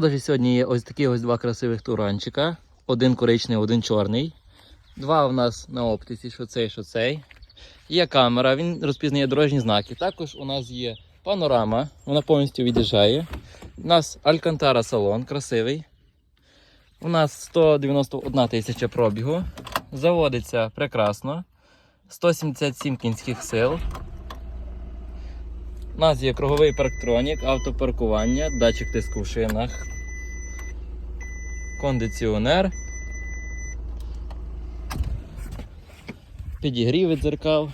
Даже сьогодні є ось такі ось два красивих туранчика. Один коричневий, один чорний. Два у нас на оптиці, що цей, що цей. Є камера, він розпізнає дорожні знаки. Також у нас є панорама, вона повністю від'їжджає. У нас Алькантара салон, красивий. У нас 191 тисяча пробігу. Заводиться прекрасно. 177 кінських сил. У нас є круговий парктронік, автопаркування, датчик тиску в шинах, кондиціонер, підігрів від дзеркал.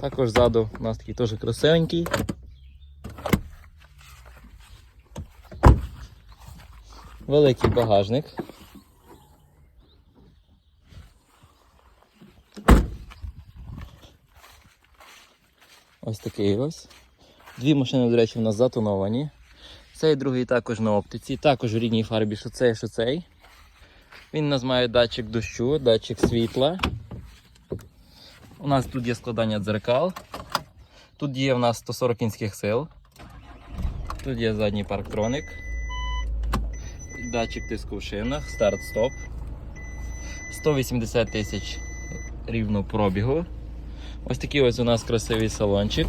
Також ззаду у нас такий теж красивенький. Великий багажник. Ось такий ось. Дві машини, до речі, у нас затоновані. Цей другий також на оптиці, також в рідній фарбі, що цей, що цей. Він у нас має датчик дощу, датчик світла. У нас тут є складання дзеркал. Тут є у нас 140 кінських сил. Тут є задній парктроник. Датчик тиску в шинах, старт-стоп. 180 тисяч рівно пробігу. Ось такий ось у нас красивий салончик.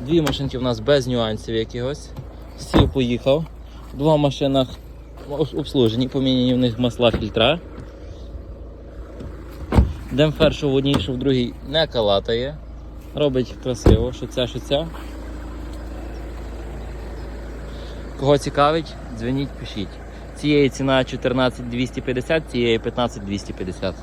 Дві машинки у нас без нюансів якихось. Сів поїхав. В двох машинах обслужені, поміняні в них масла фільтра. Демпфер, що в одній, що в другій не калатає. Робить красиво, що ця, що ця. Кого цікавить, дзвоніть, пишіть. Цієї ціна 14 250, цієї 15 250.